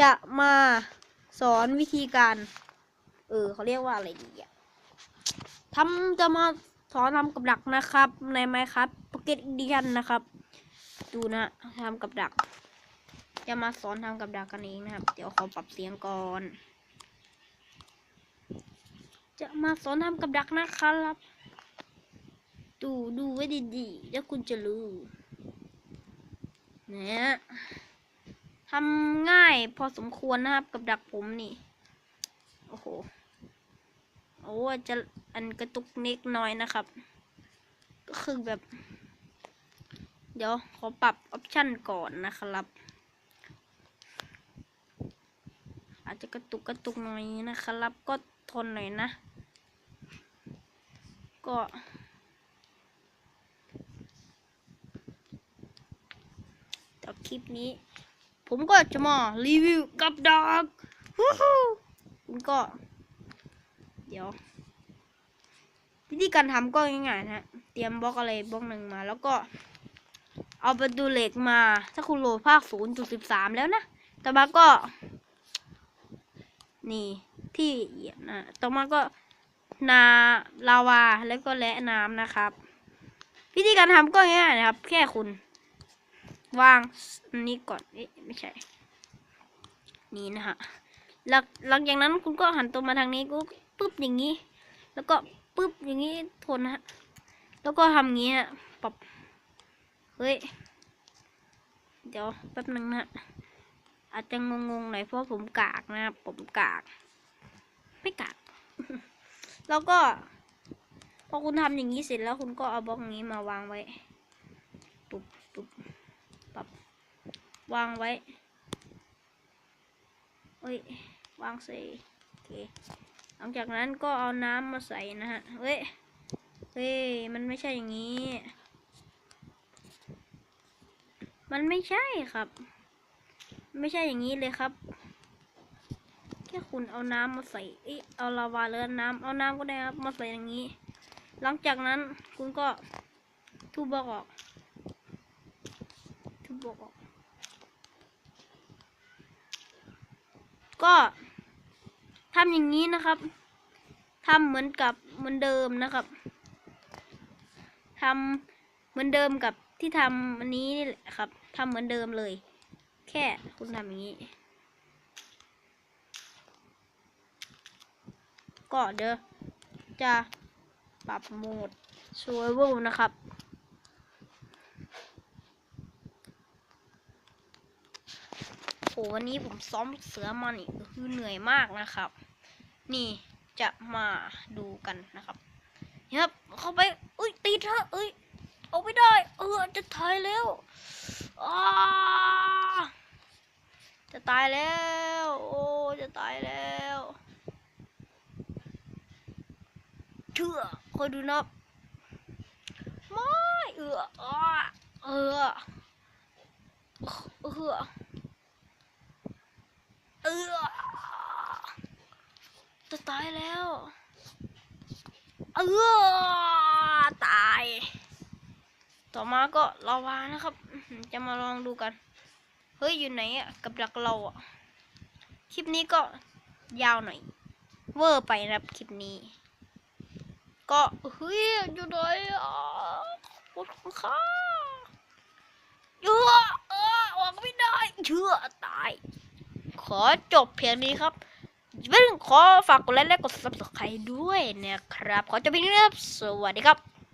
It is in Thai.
จะมาสอนวิธีการ เออเขาเรียกว่าอะไรดีอะทำจะมาสอนทำกับดักนะครับ ในไมครับ Pocket Edition นะครับ ดูนะทำกับดัก จะมาสอนทำกับดักกันเองนะครับ เดี๋ยวขอปรับเสียงก่อน จะมาสอนทำกับดักนะครับ ดูดูไว้ดีๆแล้วคุณจะรู้เนี่ย ทำง่ายพอสมควรนะครับกับดักผมนี่ โอ้โห โอ้จะอันกระตุกเน็กน้อยนะครับ ก็คือแบบ เดี๋ยวขอปรับออปชั่นก่อนนะครับ อาจจะกระตุกกระตุกหน่อยนะครับ ก็ทนหน่อยนะ ก็จากคลิปนี้ ผมก็จะมารีวิวกับดักฮู้ฮู้ผมก็ เดี๋ยว วิธีการทำก็ง่ายๆนะ เตรียมบล็อกอะไรบล็อกหนึ่งมา แล้วก็ เอาประตูเหล็กมา ถ้าคุณโหลดภาค 0.13 แล้วนะ ต่อมาก็ นี่ที่เหยียบนะ ต่อมาก็นาลาวาแล้วก็และน้ำนะครับ วิธีการทำก็ง่ายๆนะครับ แค่คุณ วางอันนี้ก่อนเอ๊ะไม่ใช่ นี่นะฮะหลังหลังจากนั้นคุณก็หันตัวมาทางนี้ก็ปึ๊บอย่างนี้ แล้วก็ปึ๊บอย่างนี้ทนนะฮะแล้วก็ทำอย่างี้ฮะปรับเฮ้ย เดี๋ยวแป๊บนึงนะฮะอาจจะงงๆหน่อยเพราะผมกากนะผมกาก ไม่กาก แล้วก็พอคุณทำอย่างนี้เสร็จแล้วคุณก็เอาบล็อกนี้มาวางไว้ ปุ๊บปุ๊บ ปรับ วางไว้เอ้ยวางใส่โอเคหลังจากนั้นก็เอาน้ำมาใส่นะฮะเฮ้ยเฮ้ยมันไม่ใช่อย่างนี้ มันไม่ใช่ครับ ไม่ใช่อย่างนี้เลยครับ แค่คุณเอาน้ำมาใส่เอ้ยเอาลาวาหรือน้ำเอาน้ำก็ได้ครับ มาใส่อย่างนี้ หลังจากนั้นคุณก็ทุบบล็อกออกทุบบล็อกออก ก็ทำอย่างนี้นะครับทำเหมือนกับเหมือนเดิมนะครับทำเหมือนเดิมกับที่ทำอันนี้นี่แหละครับทำเหมือนเดิมเลย แค่คุณทำอย่างนี้ ก็เดี๋ยวจะปรับโหมด survival นะครับ โหวันนี้ผมซ้อมเสือมานี่คือเหนื่อยมากนะครับ นี่จะมาดูกันนะครับนี่ครับเข้าไปอุ้ยตีเถอะเอ้ยเอาไม่ได้ เออจะตายแล้วอ้าจะตายแล้ว โอ้จะตายแล้วเชื่อคอยดูนะไม่เอออ้าเออเออเออ จะตายแล้ว เออตาย ต่อมาก็ลาวานะครับ จะมาลองดูกัน เฮ้ย อยู่ไหนอะกับดักเราอะคลิปนี้ก็ยาวหน่อย เวอร์ไปนะครับคลิปนี้ ก็เฮ้ย อยู่ไหนอะปวดขาเออเออออกไม่ได้เชื่อตาย ขอจบเพียงนี้ครับ อย่าลืมขอฝากกดไลค์และกด subscribe ด้วยนะครับ ขอจบเพียงนี้ครับสวัสดีครับ